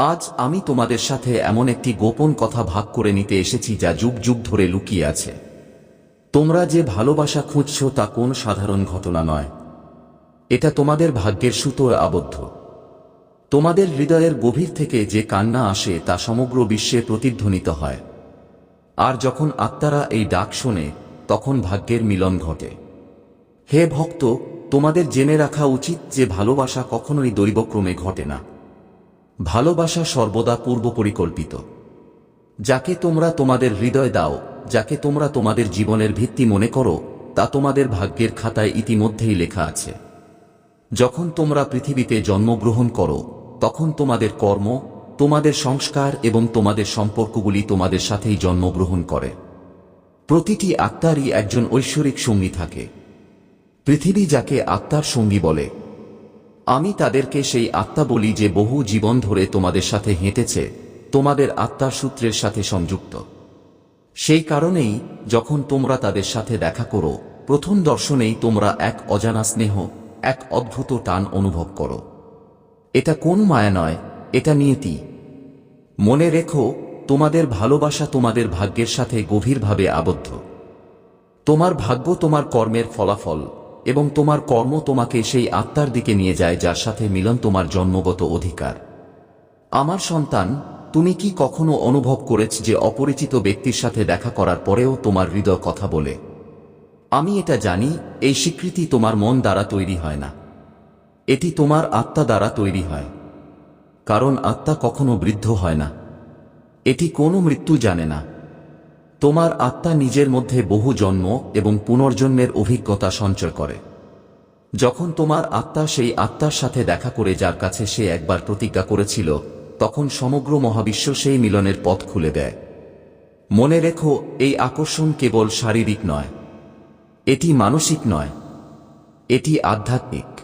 আজ আমি তোমাদের সাথে এমন একটি গোপন কথা ভাগ করে নিতে এসেছি যা যুগ যুগ ধরে লুকিয়ে আছে। তোমরা যে ভালোবাসা খুঁজছ তা কোন সাধারণ ঘটনা নয়। এটা তোমাদের ভাগ্যের সুতোয় আবদ্ধ। তোমাদের হৃদয়ের গভীর থেকে যে কান্না আসে তা সমগ্র বিশ্বে প্রতিধ্বনিত হয়। আর যখন আত্মারা এই ডাক শোনে, তখন ভাগ্যের মিলন ঘটে। হে ভক্ত, তোমাদের জেনে রাখা উচিত যে ভালোবাসা কখনোই দৈবক্রমে ঘটে না। ভালোবাসা সর্বদা পূর্ব পরিকল্পিত যাকে তোমরা তোমাদের হৃদয় দাও, যাকে তোমরা তোমাদের জীবনের ভিত্তি মনে করো, তা তোমাদের ভাগ্যের খাতায় ইতিমধ্যেই লেখা আছে। যখন তোমরা পৃথিবীতে জন্মগ্রহণ করো, তখন তোমাদের কর্ম, তোমাদের সংস্কার এবং তোমাদের সম্পর্কগুলি তোমাদের সাথেই জন্মগ্রহণ করে। প্রতিটি আত্মারই একজন ঐশ্বরিক সঙ্গী থাকে। পৃথিবী যাকে আত্মার সঙ্গী বলে আমি তাদেরকে সেই আত্মা বলি যে বহু জীবন ধরে তোমাদের সাথে হেঁটেছে, তোমাদের আত্মার সূত্রের সাথে সংযুক্ত। সেই কারণেই যখন তোমরা তাদের সাথে দেখা করো, প্রথম দর্শনেই তোমরা এক অজানা স্নেহ, এক অদ্ভুত টান অনুভব করো। এটা কোন মায়া নয়, এটা নিয়তি। মনে রেখো, তোমাদের ভালোবাসা তোমাদের ভাগ্যের সাথে গভীরভাবে আবদ্ধ। তোমার ভাগ্য তোমার কর্মের ফলাফল এবং তোমার কর্ম তোমাকে সেই আত্মার দিকে নিয়ে যায়, যার সাথে মিলন তোমার জন্মগত অধিকার। আমার সন্তান, তুমি কি কখনো অনুভব করেছ যে অপরিচিত ব্যক্তির সাথে দেখা করার পরেও তোমার হৃদয় কথা বলে? আমি এটা জানি, এই স্বীকৃতি তোমার মন দ্বারা তৈরি হয় না। এটি তোমার আত্মা দ্বারা তৈরি হয়। কারণ আত্মা কখনো বৃদ্ধ হয় না। এটি কোনো মৃত্যু জানে না। তোমার আত্মা নিজের মধ্যে বহু জন্ম এবং পুনর্জন্মের অভিজ্ঞতা সঞ্চয় করে। যখন তোমার আত্মা সেই আত্মার সাথে দেখা করে যার কাছে সে একবার প্রতিজ্ঞা করেছিল, তখন সমগ্র মহাবিশ্ব সেই মিলনের পথ খুলে দেয়। মনে রেখো, এই আকর্ষণ কেবল শারীরিক নয়। এটি মানসিক নয়। এটি আধ্যাত্মিক।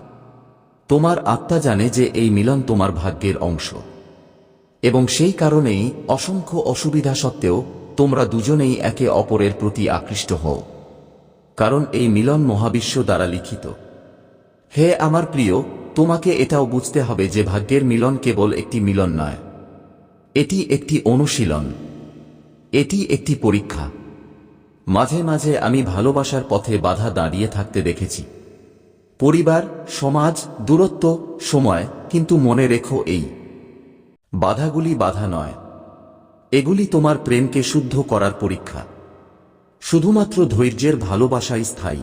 তোমার আত্মা জানে যে এই মিলন তোমার ভাগ্যের অংশ। এবং সেই কারণেই অসংখ্য অসুবিধা সত্ত্বেও তোমরা দুজনেই একে অপরের প্রতি আকৃষ্ট হও। কারণ এই মিলন মহাবিশ্ব দ্বারা লিখিত। হে আমার প্রিয়, তোমাকে এটাও বুঝতে হবে যে ভাগ্যের মিলন কেবল একটি মিলন নয়। এটি একটি অনুশীলন। এটি একটি পরীক্ষা। মাঝে মাঝে আমি ভালোবাসার পথে বাধা দাঁড়িয়ে থাকতে দেখেছি। পরিবার, সমাজ, দূরত্ব, সময়, কিন্তু মনে রেখো এই। বাধাগুলি বাধা নয়। এগুলি তোমার প্রেমকে শুদ্ধ করার পরীক্ষা। শুধুমাত্র ধৈর্যের ভালোবাসাই স্থায়ী।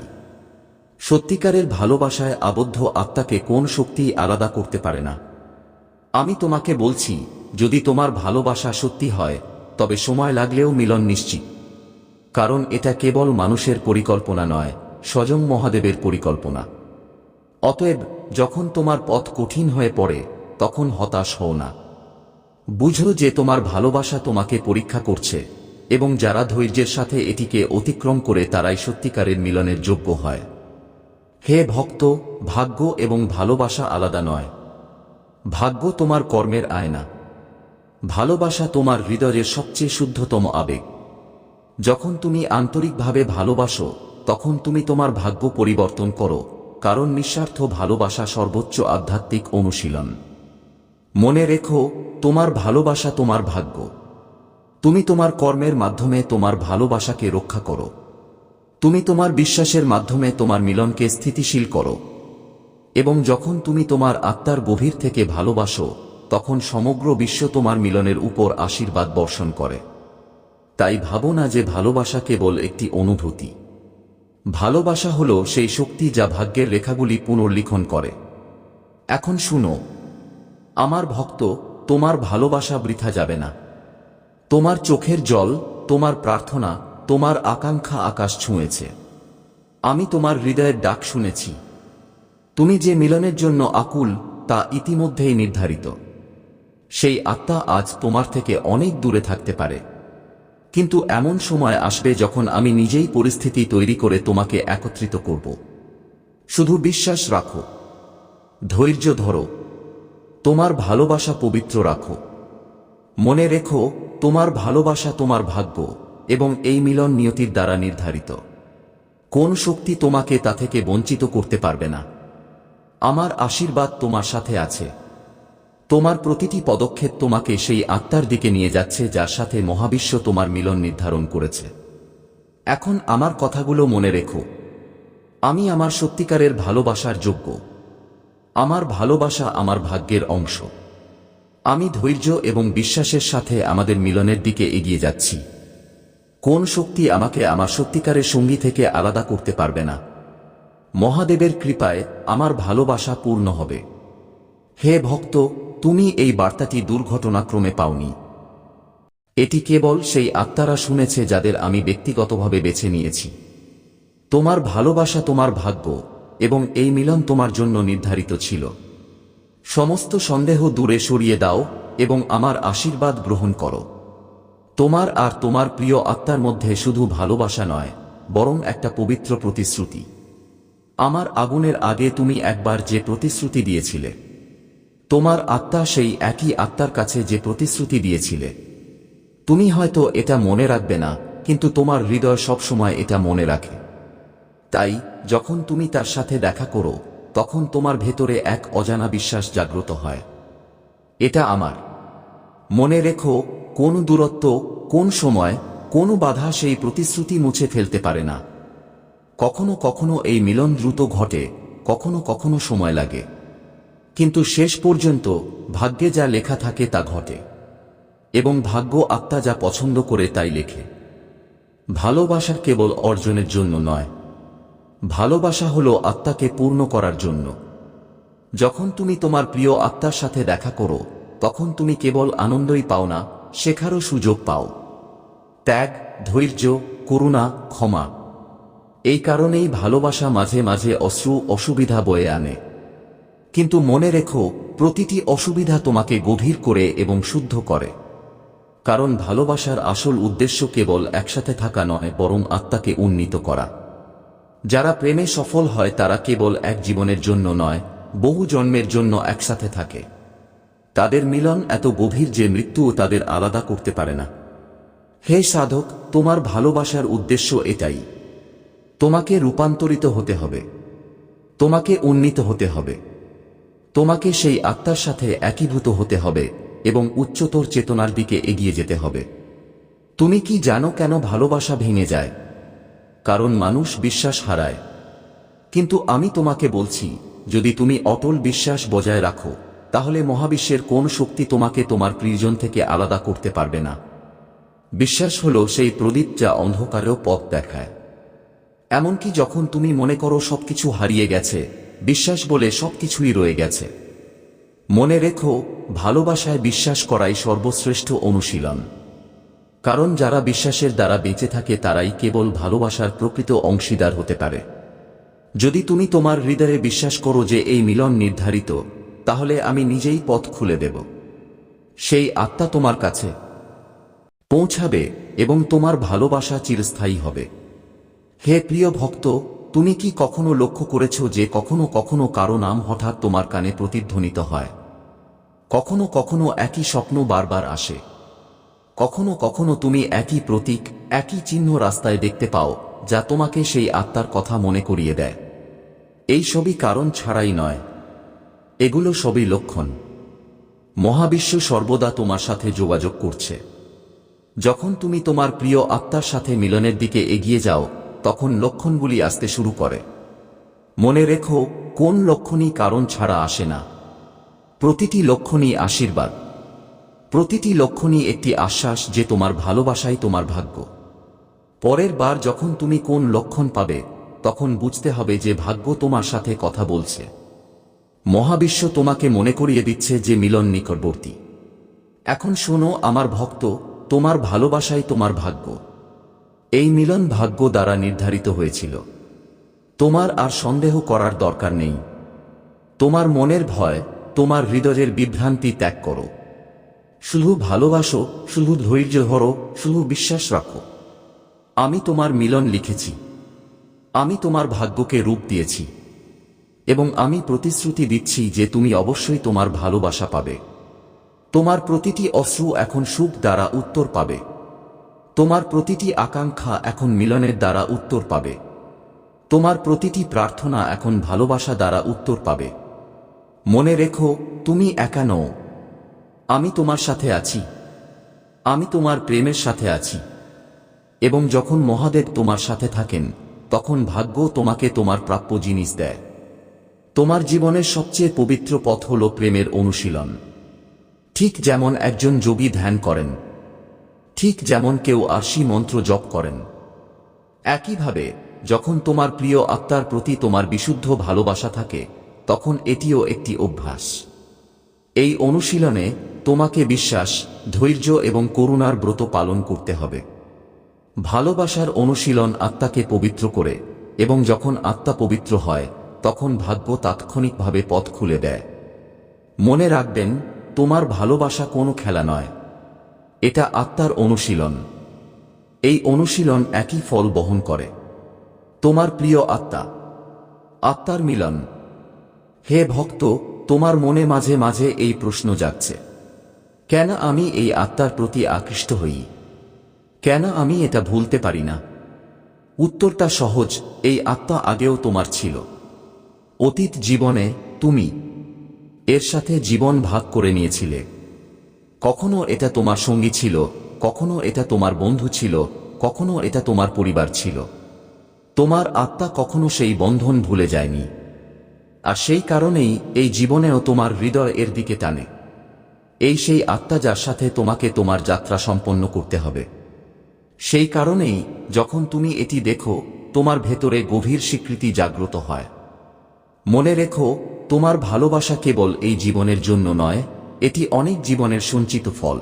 সত্যিকারের ভালোবাসায় আবদ্ধ আত্মাকে কোন শক্তি আলাদা করতে পারে না। আমি তোমাকে বলছি, যদি তোমার ভালোবাসা সত্যি হয়, তবে সময় লাগলেও মিলন নিশ্চিত। কারণ এটা কেবল মানুষের পরিকল্পনা নয়, স্বয়ং মহাদেবের পরিকল্পনা। অতএব, যখন তোমার পথ কঠিন হয়ে পড়ে, তখন হতাশ হও না। বুঝো যে তোমার ভালোবাসা তোমাকে পরীক্ষা করছে, এবং যারা ধৈর্যের সাথে এটিকে অতিক্রম করে তারাই সত্যিকারের মিলনের যোগ্য হয়। হে ভক্ত, ভাগ্য এবং ভালোবাসা আলাদা নয়। ভাগ্য তোমার কর্মের আয়না। ভালোবাসা তোমার হৃদয়ের সবচেয়ে শুদ্ধতম আবেগ। যখন তুমি আন্তরিকভাবে ভালোবাসো, তখন তুমি তোমার ভাগ্য পরিবর্তন করো, কারণ নিঃস্বার্থ ভালোবাসা সর্বোচ্চ আধ্যাত্মিক অনুশীলন। মনে রেখো, তোমার ভালোবাসা তোমার ভাগ্য। তুমি তোমার কর্মের মাধ্যমে তোমার ভালোবাসাকে রক্ষা করো। তুমি তোমার বিশ্বাসের মাধ্যমে তোমার মিলনকে স্থিতিশীল করো। এবং যখন তুমি তোমার আত্মার গভীর থেকে ভালোবাসো, তখন সমগ্র বিশ্ব তোমার মিলনের উপর আশীর্বাদ বর্ষণ করে। তাই ভাবো না যে ভালোবাসা কেবল একটি অনুভূতি। ভালোবাসা হল সেই শক্তি যা ভাগ্যের রেখাগুলি পুনর্লিখন করে। এখন শুনো আমার ভক্ত, তোমার ভালোবাসা বৃথা যাবে না। তোমার চোখের জল, তোমার প্রার্থনা, তোমার আকাঙ্ক্ষা আকাশ ছুঁয়েছে। আমি তোমার হৃদয়ের ডাক শুনেছি। তুমি যে মিলনের জন্য আকুল, তা ইতিমধ্যেই নির্ধারিত। সেই আত্মা আজ তোমার থেকে অনেক দূরে থাকতে পারে। কিন্তু এমন সময় আসবে যখন আমি নিজেই পরিস্থিতি তৈরি করে তোমাকে একত্রিত করব। শুধু বিশ্বাস রাখো। ধৈর্য ধরো। তোমার ভালোবাসা পবিত্র রাখো। মনে রেখো, তোমার ভালোবাসা তোমার ভাগ্য এবং এই মিলন নিয়তির দ্বারা নির্ধারিত। কোন শক্তি তোমাকে তা থেকে বঞ্চিত করতে পারবে না। আমার আশীর্বাদ তোমার সাথে আছে। তোমার প্রতিটি পদক্ষেপ তোমাকে সেই আত্মার দিকে নিয়ে যাচ্ছে, যার সাথে মহাবিশ্ব তোমার মিলন নির্ধারণ করেছে। এখন আমার কথাগুলো মনে রেখো। আমি আমার সত্যিকারের ভালোবাসার যোগ্য। আমার ভালোবাসা আমার ভাগ্যের অংশ। আমি ধৈর্য এবং বিশ্বাসের সাথে আমাদের মিলনের দিকে এগিয়ে যাচ্ছি। কোন শক্তি আমাকে আমার সত্যিকারের সঙ্গী থেকে আলাদা করতে পারবে না? মহাদেবের কৃপায় আমার ভালোবাসা পূর্ণ হবে। হে ভক্ত, তুমি এই বার্তাটি দুর্ঘটনাক্রমে পাওনি। এটি কেবল সেই আত্মারা শুনেছে যাদের আমি ব্যক্তিগতভাবে বেছে নিয়েছি। তোমার ভালোবাসা তোমার ভাগ্য। এবং এই মিলন তোমার জন্য নির্ধারিত ছিল। সমস্ত সন্দেহ দূরে সরিয়ে দাও এবং আমার আশীর্বাদ গ্রহণ করো। তোমার আর তোমার প্রিয় আত্মার মধ্যে শুধু ভালোবাসা নয়, বরং একটা পবিত্র প্রতিশ্রুতি। আমার আগুনের আগে তুমি একবার যে প্রতিশ্রুতি দিয়েছিলে, তোমার আত্মা সেই একই আত্মার কাছে যে প্রতিশ্রুতি দিয়েছিলে। তুমি হয়তো এটা মনে রাখবে না, কিন্তু তোমার হৃদয় সবসময় এটা মনে রাখে। তাই, যখন তুমি তার সাথে দেখা করো, তখন তোমার ভেতরে এক অজানা বিশ্বাস জাগ্রত হয়। এটা আমার। মনে রেখো, কোন দূরত্ব, কোন সময়, কোন বাধা সেই প্রতিশ্রুতি মুছে ফেলতে পারে না। কখনো কখনো এই মিলন দ্রুত ঘটে, কখনো কখনো সময় লাগে। কিন্তু শেষ পর্যন্ত, ভাগ্যে যা লেখা থাকে তা ঘটে। এবং ভাগ্য আত্মা যা পছন্দ করে তাই লেখে। ভালোবাসা কেবল অর্জনের জন্য নয় ভালোবাসা হল আত্মাকে পূর্ণ করার জন্য। যখন তুমি তোমার প্রিয় আত্মার সাথে দেখা করো, তখন তুমি কেবল আনন্দই পাও না, শেখারও সুযোগ পাও। ত্যাগ, ধৈর্য, করুণা, ক্ষমা। এই কারণেই ভালোবাসা মাঝে মাঝে অশ্রু অসুবিধা বয়ে আনে। কিন্তু মনে রেখো, প্রতিটি অসুবিধা তোমাকে গভীর করে এবং শুদ্ধ করে। কারণ ভালোবাসার আসল উদ্দেশ্য কেবল একসাথে থাকা নয়, বরং আত্মাকে উন্নীত করা। যারা প্রেমে সফল হয়, তারা কেবল এক জীবনের জন্য নয়, বহু জন্মের জন্য একসাথে থাকে। তাদের মিলন এত গভীর যে মৃত্যুও তাদের আলাদা করতে পারে না। হে সাধক, তোমার ভালোবাসার উদ্দেশ্য এটাই। তোমাকে রূপান্তরিত হতে হবে। তোমাকে উন্নীত হতে হবে। তোমাকে সেই আত্মার সাথে একীভূত হতে হবে এবং উচ্চতর চেতনার দিকে এগিয়ে যেতে হবে। তুমি কি জানো কেন ভালোবাসা ভেঙে যায়? কারণ মানুষ বিশ্বাস হারায়। কিন্তু আমি তোমাকে বলছি, যদি তুমি অটল বিশ্বাস বজায় রাখো, তাহলে মহাবিশ্বের কোন শক্তি তোমাকে তোমার প্রিয়জন থেকে আলাদা করতে পারবে না। বিশ্বাস হল সেই প্রদীপ যা অন্ধকারেও পথ দেখায়। এমনকি যখন তুমি মনে করো সবকিছু হারিয়ে গেছে, বিশ্বাস বলে সবকিছুই রয়ে গেছে। মনে রেখো, ভালোবাসায় বিশ্বাস করাই সর্বশ্রেষ্ঠ অনুশীলন। কারণ যারা বিশ্বাসের দ্বারা বেঁচে থাকে তারাই কেবল ভালোবাসার প্রকৃত অংশীদার হতে পারে। যদি তুমি তোমার হৃদয়ে বিশ্বাস করো যে এই মিলন নির্ধারিত, তাহলে আমি নিজেই পথ খুলে দেব। সেই আত্মা তোমার কাছে পৌঁছাবে এবং তোমার ভালোবাসা চিরস্থায়ী হবে। হে প্রিয় ভক্ত, তুমি কি কখনো লক্ষ্য করেছ যে কখনো কখনো কারও নাম হঠাৎ তোমার কানে প্রতিধ্বনিত হয়? কখনো কখনো একই স্বপ্ন বারবার আসে। কখনো কখনো তুমি একই প্রতীক, একই চিহ্ন রাস্তায় দেখতে পাও, যা তোমাকে সেই আত্মার কথা মনে করিয়ে দেয়। এই সবই কারণ ছাড়াই নয়। এগুলো সবই লক্ষণ। মহাবিশ্ব সর্বদা তোমার সাথে যোগাযোগ করছে। যখন তুমি তোমার প্রিয় আত্মার সাথে মিলনের দিকে এগিয়ে যাও, তখন লক্ষণগুলি আসতে শুরু করে। মনে রেখো, কোন লক্ষণই কারণ ছাড়া আসে না। প্রতিটি লক্ষণই আশীর্বাদ। প্রতিটি লক্ষণই একটি আশ্বাস যে তোমার ভালোবাসাই তোমার ভাগ্য। পরের বার যখন তুমি কোন লক্ষণ পাবে, তখন বুঝতে হবে যে ভাগ্য তোমার সাথে কথা বলছে। মহাবিশ্ব তোমাকে মনে করিয়ে দিচ্ছে যে মিলন নিকটবর্তী। এখন শোনো, আমার ভক্ত, তোমার ভালোবাসাই তোমার ভাগ্য। এই মিলন ভাগ্য দ্বারা নির্ধারিত হয়েছিল। তোমার আর সন্দেহ করার দরকার নেই। তোমার মনের ভয়, তোমার হৃদয়ের বিভ্রান্তি ত্যাগ করো। শুধু ভালোবাসো, শুধু ধৈর্য ধরো, শুধু বিশ্বাস রাখো। আমি তোমার মিলন লিখেছি। আমি তোমার ভাগ্যকে রূপ দিয়েছি। এবং আমি প্রতিশ্রুতি দিচ্ছি যে তুমি অবশ্যই তোমার ভালোবাসা পাবে। তোমার প্রতিটি অশ্রু এখন সুখ দ্বারা উত্তর পাবে। তোমার প্রতিটি আকাঙ্ক্ষা এখন মিলনের দ্বারা উত্তর পাবে। তোমার প্রতিটি প্রার্থনা এখন ভালোবাসা দ্বারা উত্তর পাবে। মনে রেখো, তুমি একা নও আমি তোমার সাথে আছি। আমি তোমার প্রেমের সাথে আছি। এবং যখন মহাদেব তোমার সাথে থাকেন, তখন ভাগ্য তোমাকে তোমার প্রাপ্য জিনিস দেয়। তোমার জীবনের সবচেয়ে পবিত্র পথ হল প্রেমের অনুশীলন। ঠিক যেমন একজন যোগী ধ্যান করেন, ঠিক যেমন কেউ আরশি মন্ত্র জপ করেন। একইভাবে, যখন তোমার প্রিয় আত্মার প্রতি তোমার বিশুদ্ধ ভালোবাসা থাকে, তখন এটিও একটি অভ্যাস। এই অনুশীলনে তোমাকে বিশ্বাস, ধৈর্য এবং করুণার ব্রত পালন করতে হবে। ভালোবাসার অনুশীলন আত্মাকে পবিত্র করে এবং যখন আত্মা পবিত্র হয়, তখন ভাগ্য তাৎক্ষণিকভাবে পথ খুলে দেয়। মনে রাখবেন, তোমার ভালোবাসা কোনো খেলা নয়। এটা আত্মার অনুশীলন। এই অনুশীলন একই ফল বহন করে। তোমার প্রিয় আত্মা। আত্মার মিলন। হে ভক্ত, তোমার মনে মাঝে মাঝে এই প্রশ্ন যাচ্ছে কেন আমি এই আত্মার প্রতি আকৃষ্ট হই? কেন আমি এটা ভুলতে পারি না? উত্তরটা সহজ, এই আত্মা আগেও তোমার ছিল। অতীত জীবনে তুমি এর সাথে জীবন ভাগ করে নিয়েছিলে। কখনো এটা তোমার সঙ্গী ছিল, কখনো এটা তোমার বন্ধু ছিল, কখনো এটা তোমার পরিবার ছিল। তোমার আত্মা কখনো সেই বন্ধন ভুলে যায়নি। আর সেই কারণেই এই জীবনেও তোমার হৃদয় এর দিকে টানে। এই সেই আত্মা যার সাথে তোমাকে তোমার যাত্রা সম্পন্ন করতে হবে। সেই কারণেই যখন তুমি এটি দেখো, তোমার ভেতরে গভীর স্বীকৃতি জাগ্রত হয়। মনে রেখো, তোমার ভালোবাসা কেবল এই জীবনের জন্য নয়, এটি অনেক জীবনের সঞ্চিত ফল।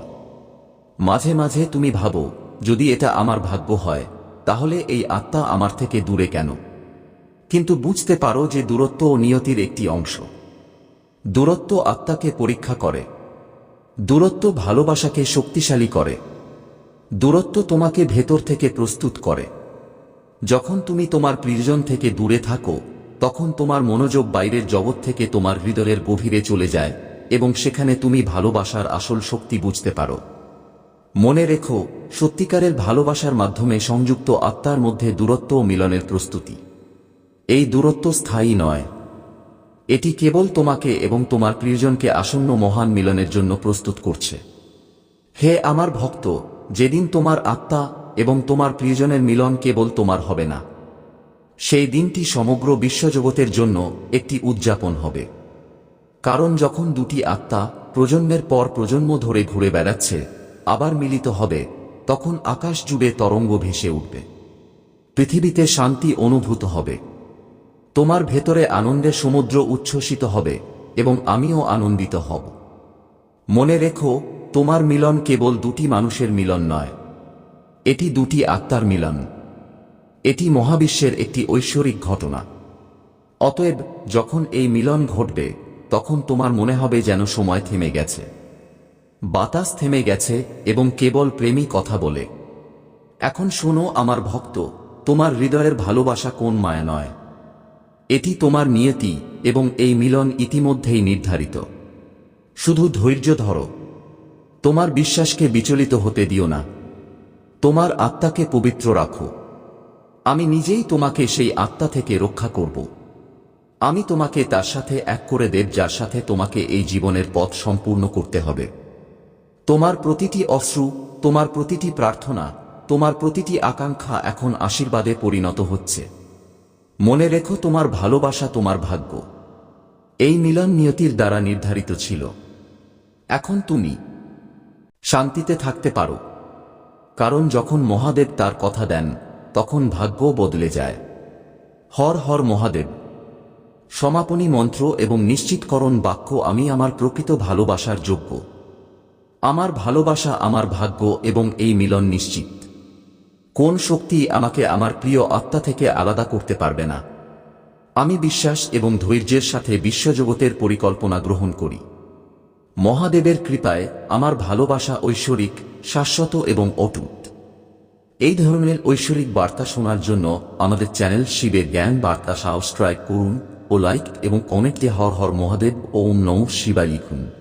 মাঝে মাঝে তুমি ভাবো, যদি এটা আমার ভাগ্য হয়, তাহলে এই আত্মা আমার থেকে দূরে কেন? কিন্তু বুঝতে পারো যে দূরত্ব ও নিয়তির একটি অংশ। দূরত্ব আত্মাকে পরীক্ষা করে। দূরত্ব ভালোবাসাকে শক্তিশালী করে। দূরত্ব তোমাকে ভেতর থেকে প্রস্তুত করে। যখন তুমি তোমার প্রিয়জন থেকে দূরে থাকো, তখন তোমার মনোযোগ বাইরের জগৎ থেকে তোমার হৃদয়ের গভীরে চলে যায় এবং সেখানে তুমি ভালোবাসার আসল শক্তি বুঝতে পারো। মনে রেখো, সত্যিকারের ভালোবাসার মাধ্যমে সংযুক্ত আত্মার মধ্যে দূরত্ব ও মিলনের প্রস্তুতি। এই দূরত্ব স্থায়ী নয়। এটি কেবল তোমাকে এবং তোমার প্রিয়জনকে আসন্ন মহান মিলনের জন্য প্রস্তুত করছে। হে আমার ভক্ত, যেদিন তোমার আত্মা এবং তোমার প্রিয়জনের মিলন কেবল তোমার হবে না। সেই দিনটি সমগ্র বিশ্বজগতের জন্য একটি উদযাপন হবে। কারণ যখন দুটি আত্মা প্রজন্মের পর প্রজন্ম ধরে ঘুরে বেড়াচ্ছে, আবার মিলিত হবে, তখন আকাশ জুড়ে তরঙ্গ ভেসে উঠবে। পৃথিবীতে শান্তি অনুভূত হবে। তোমার ভেতরে আনন্দের সমুদ্র উচ্ছ্বসিত হবে, এবং আমিও আনন্দিত হব। মনে রেখো, তোমার মিলন কেবল দুটি মানুষের মিলন নয়, এটি দুটি আত্মার মিলন। এটি মহাবিশ্বের একটি ঐশ্বরিক ঘটনা। অতএব, যখন এই মিলন ঘটবে, তখন তোমার মনে হবে যেন সময় থেমে গেছে। বাতাস থেমে গেছে, এবং কেবল প্রেমী কথা বলে। এখন শোনো, আমার ভক্ত, তোমার হৃদয়ের ভালোবাসা কোন মায়া নয়। এটি তোমার নিয়তি এবং এই মিলন ইতিমধ্যেই নির্ধারিত। শুধু ধৈর্য ধরো। তোমার বিশ্বাসকে বিচলিত হতে দিও না। তোমার আত্মাকে পবিত্র রাখো। আমি নিজেই তোমাকে সেই আত্মা থেকে রক্ষা করব। আমি তোমাকে তার সাথে এক করে দেব, যার সাথে তোমাকে এই জীবনের পথ সম্পূর্ণ করতে হবে। তোমার প্রতিটি অশ্রু, তোমার প্রতিটি প্রার্থনা, তোমার প্রতিটি আকাঙ্ক্ষা এখন আশীর্বাদে পরিণত হচ্ছে। মনে রেখো তোমার ভালোবাসা তোমার ভাগ্য। এই মিলন নিয়তির দ্বারা নির্ধারিত ছিল। এখন তুমি শান্তিতে থাকতে পারো। কারণ যখন মহাদেব তার কথা দেন, তখন ভাগ্য বদলে যায়। হর হর মহাদেব, সমাপনী মন্ত্র এবং নিশ্চিতকরণ বাক্য আমি আমার প্রকৃত ভালোবাসার যোগ্য। আমার ভালোবাসা আমার ভাগ্য এবং এই মিলন নিশ্চিত। কোন শক্তি আমাকে আমার প্রিয় আত্মা থেকে আলাদা করতে পারবে না? আমি বিশ্বাস এবং ধৈর্যের সাথে বিশ্বজগতের পরিকল্পনা গ্রহণ করি। মহাদেবের কৃপায় আমার ভালোবাসা ঐশ্বরিক, শাশ্বত এবং অটুট। এই ধরনের ঐশ্বরিক বার্তা শোনার জন্য আমাদের চ্যানেল শিবের জ্ঞান বার্তা সাবস্ক্রাইব করুন ও লাইক এবং কমেন্টে হর হর মহাদেব ওম নমঃ শিবায় লিখুন।